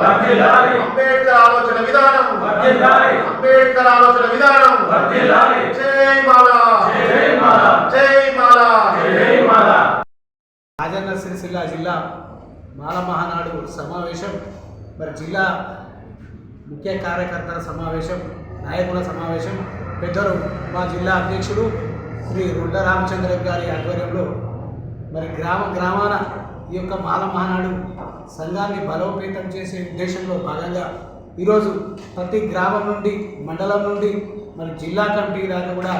వర్ధిల్లాలి అంబేద్కర్ ఆలోచన విధానం. అంబేద్కర్ ఆలోచన విధానం. జై మాలా జై మాల జై మాలా జై మాల రాజన్న సిరిసిల్ల జిల్లా మాల మహానాడు సమావేశం మరి జిల్లా ముఖ్య కార్యకర్తల సమావేశం నాయకుల సమావేశం పెద్దలు మా జిల్లా అధ్యక్షుడు శ్రీ రుడ్డ రామచంద్ర గారి ఆధ్వర్యంలో మరి గ్రామ గ్రామాన ఈ యొక్క మాల మహానాడు సంఘాన్ని బలోపేతం చేసే ఉద్దేశంలో భాగంగా ఈరోజు ప్రతి గ్రామం నుండి మండలం నుండి మరి జిల్లా కమిటీ దాకా కూడా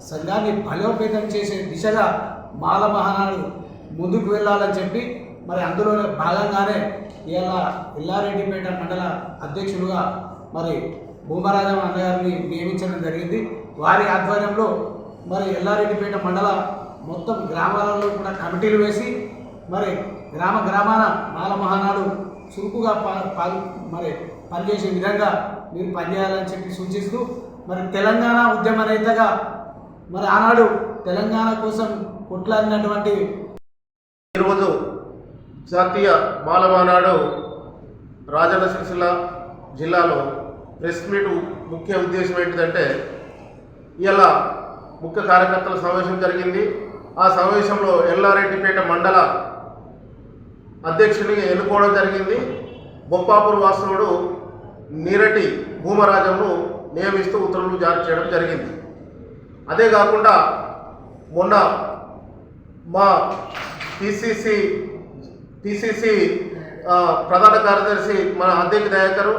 సంఘాన్ని బలోపేతం చేసే దిశగా మాల మహానాడు ముందుకు వెళ్ళాలని చెప్పి మరి అందులో భాగంగానే ఇలా ఎల్లారెడ్డిపేట మండల అధ్యక్షులుగా మరి భూమరాజం అన్నగారిని నియమించడం జరిగింది. వారి ఆధ్వర్యంలో మరి ఎల్లారెడ్డిపేట మండల మొత్తం గ్రామాలలో కూడా కమిటీలు వేసి మరి గ్రామ గ్రామాన మాల మహానాడు చురుకుగా మరి పనిచేసే విధంగా మీరు పనిచేయాలని చెప్పి సూచిస్తూ మరి తెలంగాణ ఉద్యమ నేతగా మరి ఆనాడు తెలంగాణ కోసం కొట్లాడినటువంటి ఈరోజు జాతీయ బాలమానాడు రాజన్న సిరిసిల్ల జిల్లాలో ప్రెస్ మీట్ ముఖ్య ఉద్దేశం ఏంటిదంటే ఇలా ముఖ్య కార్యకర్తల సమావేశం జరిగింది. ఆ సమావేశంలో ఎల్లారెడ్డిపేట మండల అధ్యక్షునిగా ఎన్నుకోవడం జరిగింది. బొప్పాపూర్ వాసుడు నీరటి భూమరాజంను నియమిస్తూ ఉత్తర్వులు జారీ చేయడం జరిగింది. అదే కాకుండా మొన్న మా పిసిసి పిసిసి ప్రధాన కార్యదర్శి మన అధ్యక్ష దయాకరు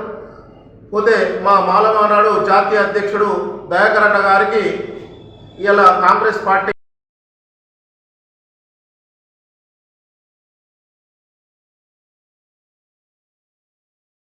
పోతే మా మాలమానాడు జాతీయ అధ్యక్షుడు దయాకర్ అన్న గారికి ఇలా కాంగ్రెస్ పార్టీ